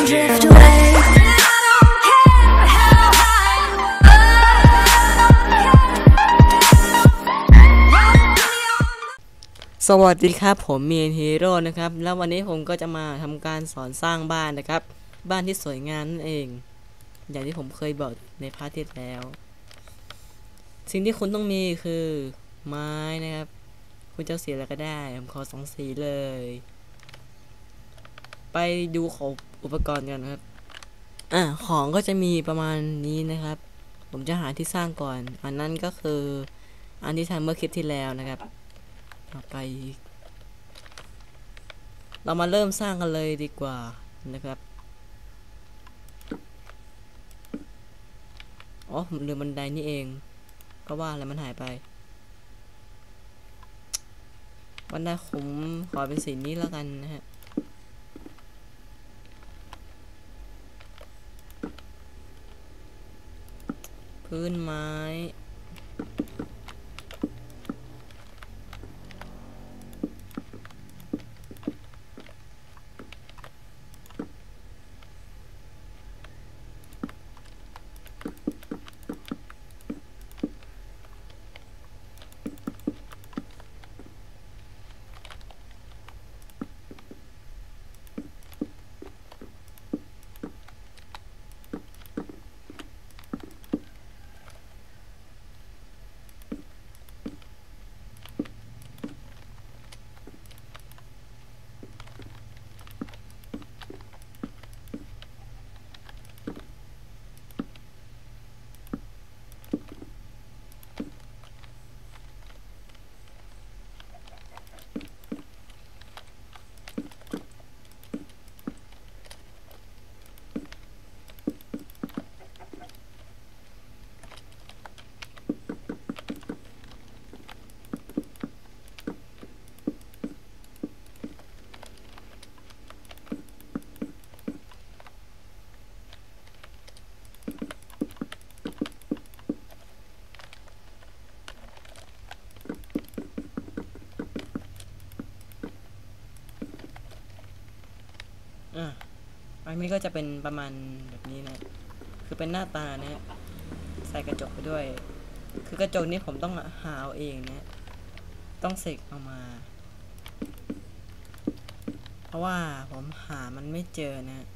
สวัสดีครับผมเมียนฮีโร่นะครับ แล้ววันนี้ผมก็จะมาทำการสอนสร้างบ้านนะครับ บ้านที่สวยงามนั่นเอง อย่างที่ผมเคยบอกในพาร์ทที่แล้ว สิ่งที่คุณต้องมีคือไม้นะครับ คุณจะเสีอะไรก็ได้ผมขอสองสีเลย ไปดูของ อุปกรณ์กันนครับ อะของก็จะมีประมาณนี้นะครับ ผมจะหาที่สร้างก่อน อันนั้นก็คือ อันที่ทำเมื่อคลิปที่แล้วนะครับต่อไป เรามาเริ่มสร้างกันเลยดีกว่านะครับอ๋อผมลืมบันไดนี่เอง ก็ว่าแล้วมันหายไป บันไดผมขอเป็นสีนี้แล้วกันนะฮะ พื้นไม้ อันนี้ก็จะเป็นประมาณแบบนี้นะ คือเป็นหน้าตานะ ใส่กระจกไปด้วย คือกระจกนี้ผมต้องหาเอาเองนะ ต้องเสกเอามา เพราะว่าผมหามันไม่เจอนะ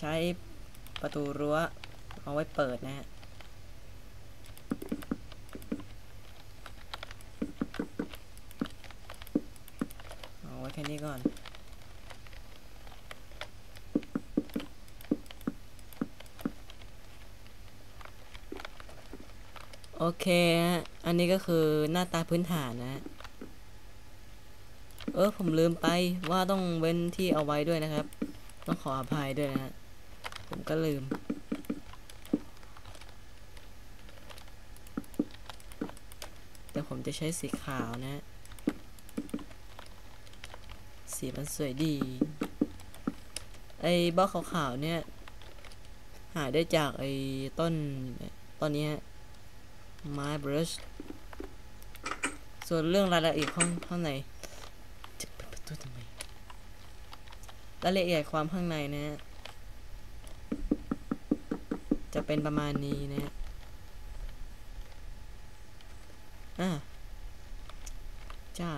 ใช้ประตูรั้วเอาไว้เปิดนะฮะเอาไว้แค่นี้ก่อน เคฮะ อันนี้ก็คือหน้าตาพื้นฐานนะฮะเออผมลืมไปว่าต้องเว้นที่เอาไว้ด้วยนะครับ ต้องขออภัยด้วยนะฮะ ผมก็ลืม แต่ผมจะใช้สีขาวนะฮะสีมันสวยดี ไอ้บล็อกขาวๆเนี่ย หาได้จากไอ้ต้นต้นนี้ฮะ ไม้บรัชส่วนเรื่องรายละเอียดข้างข้างในจะเปิดประตูทำไมรายละเอียดความข้างในนะฮะจะเป็นประมาณนี้นะฮะอะใช่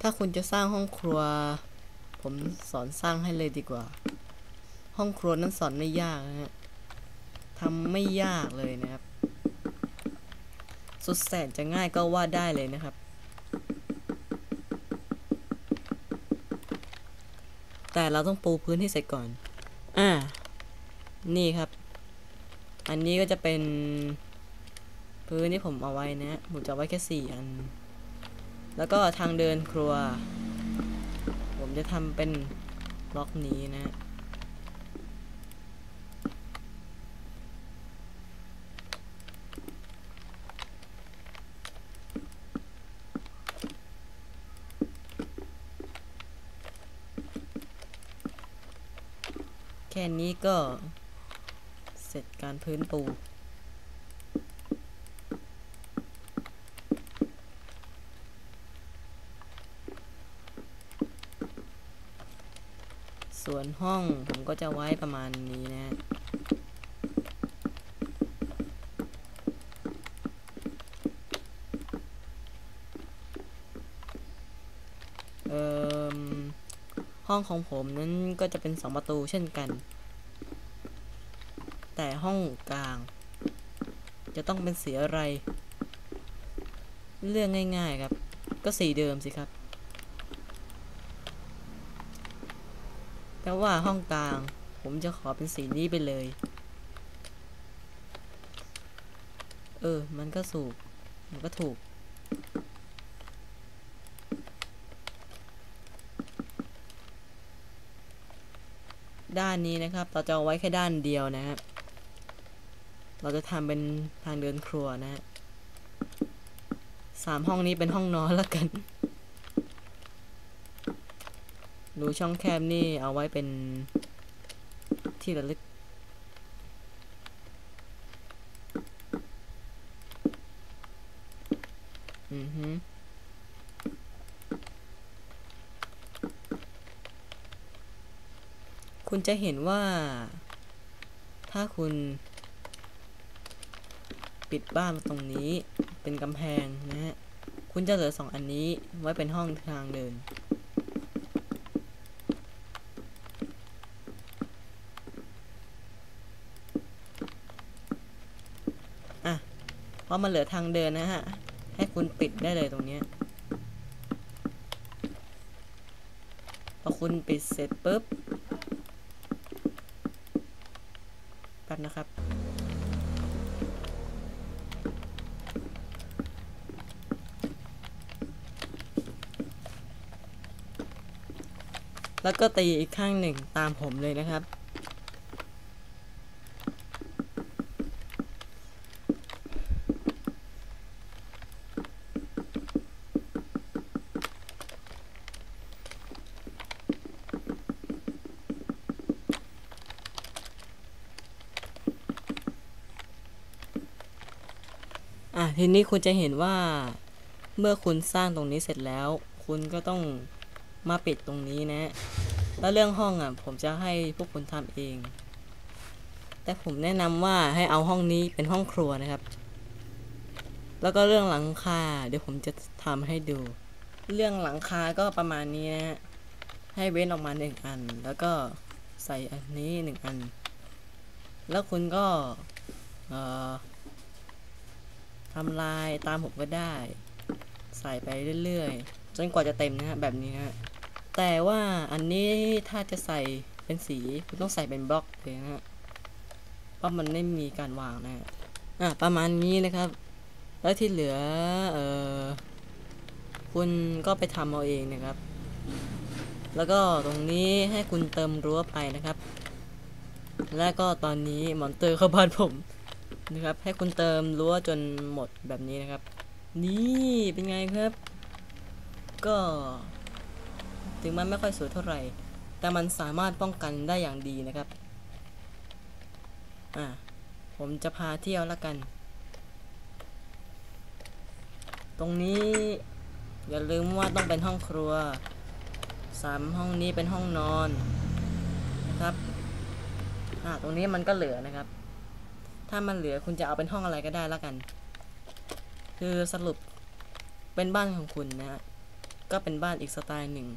ถ้าคุณจะสร้างห้องครัว ผมสอนสร้างให้เลยดีกว่า ห้องครัวนั้นสอนไม่ยากนะฮะทำไม่ยากเลยนะครับ สุดแสนจะง่ายก็ว่าได้เลยนะครับ แต่เราต้องปูพื้นให้เสร็จก่อน อ่า นี่ครับ อันนี้ก็จะเป็นพื้นที่ผมเอาไว้นะ ผมจะไว้แค่สี่อัน แล้วก็ทางเดินครัว ผมจะทำเป็นบล็อกนี้นะแค่นี้ก็เสร็จการพื้นปู ส่วน ห้องผมก็จะไว้ประมาณนี้นะเอ่อห้องของผมนั้นก็จะเป็นสองประตูเช่นกัน แต่ห้องกลาง จะต้องเป็นสีอะไร เรื่องง่าย ๆครับ ก็สีเดิมสิครับ แต่ว่าห้องกลาง ผมจะขอเป็นสีนี้ไปเลย เออ มันก็สูกมันก็ถูก ด้านนี้นะครับ เราจะเอาไว้แค่ด้านเดียวนะครับ เราจะทำเป็นทางเดินครัวนะฮะสามห้องนี้เป็นห้องนอนแล้วกัน รูช่องแคบนี่เอาไว้เป็นที่ระลึก อือฮึคุณจะเห็นว่า ถ้าคุณ ปิดบ้านตรงนี้เป็นกำแพงนะฮะ คุณจะเหลือสองอันนี้ไว้เป็นห้องทางเดิน อะ เพราะมันเหลือทางเดินนะฮะ ให้คุณปิดได้เลยตรงนี้พอคุณปิดเสร็จปุ๊บแป๊บนะครับ แล้วก็ตีอีกข้างหนึ่งตามผมเลยนะครับ อะทีนี้คุณจะเห็นว่าเมื่อคุณสร้างตรงนี้เสร็จแล้ว คุณก็ต้องมาปิดตรงนี้นะ แล้วเรื่องห้องอะ ผมจะให้พวกคุณทำเอง แต่ผมแนะนำว่าให้เอาห้องนี้เป็นห้องครัวนะครับ แล้วก็เรื่องหลังคาเดี๋ยวผมจะทำให้ดู เรื่องหลังคาก็ประมาณนี้นะฮะให้เว้นออกมาหนึ่งอัน แล้วก็ใส่อันนี้หนึ่งอัน แล้วคุณก็ เอ่อ ทำลายตามผมก็ได้ ใส่ไปเรื่อยๆ จนกว่าจะเต็มนะฮะแบบนี้ฮะแต่ว่าอันนี้ถ้าจะใส่เป็นสีคุณต้องใส่เป็นบล็อกเลยนะฮะเพราะมันไม่มีการวางนะฮะอะประมาณนี้นะครับ แล้วที่เหลือเออคุณก็ไปทำเอาเองนะครับ แล้วก็ตรงนี้ให้คุณเติมรั้วไปนะครับ และก็ตอนนี้มอนเตอร์เข้าบ้านผม นะครับ ให้คุณเติมรั้วจนหมดแบบนี้นะครับ นี่เป็นไงครับ ก็ ถึงมันไม่ค่อยสวยเท่าไหร่ แต่มันสามารถป้องกันได้อย่างดีนะครับ อะผมจะพาเที่ยวล้วกัน ตรงนี้อย่าลืมว่าต้องเป็นห้องครัวสามห้องนี้เป็นห้องนอนนะครับอ่าตรงนี้มันก็เหลือนะครับ ถ้ามันเหลือคุณจะเอาเป็นห้องอะไรก็ได้แล้วกัน คือสรุปเป็นบ้านของคุณนะฮะ ก็เป็นบ้านอีกสไตล์หนึ่ง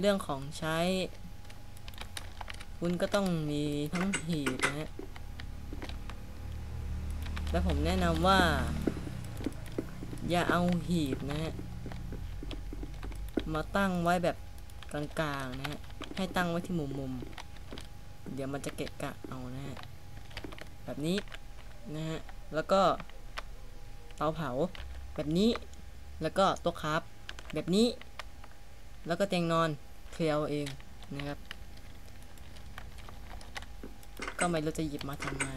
เรื่องของใช้ คุณก็ต้องมีทั้งหีบนะฮะ และผมแนะนำว่า อย่าเอาหีบนะฮะ มาตั้งไว้แบบกลางๆนะฮะ ให้ตั้งไว้ที่มุมๆ เดี๋ยวมันจะเกะกะเอานะฮะ แบบนี้นะฮะแล้วก็เตาเผาแบบนี้ แล้วก็โต๊ะครับแบบนี้ แล้วก็เตียงนอนเคลียร์เองนะครับ ก็ไม่รู้จะหยิบมาทำไม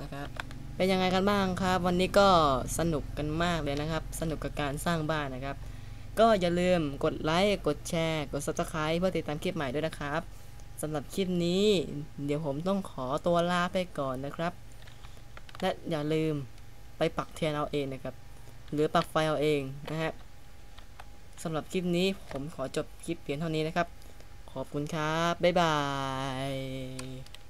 นะครับเป็นยังไงกันบ้างครับ วันนี้ก็สนุกกันมากเลยนะครับ สนุกกับการสร้างบ้านนะครับ ก็อย่าลืมกดไลค์กดแชร์ กด subscribe เพื่อติดตามคลิปใหม่ด้วยนะครับ สำหรับคลิปนี้ เดี๋ยวผมต้องขอตัวลาไปก่อนนะครับ และอย่าลืมไปปักเทียนเอาเองนะครับ หรือปักไฟเอาเองนะฮะสำหรับคลิปนี้ผมขอจบคลิปเพียงเท่านี้นะครับขขอบคุณครับ บ๊ายบาย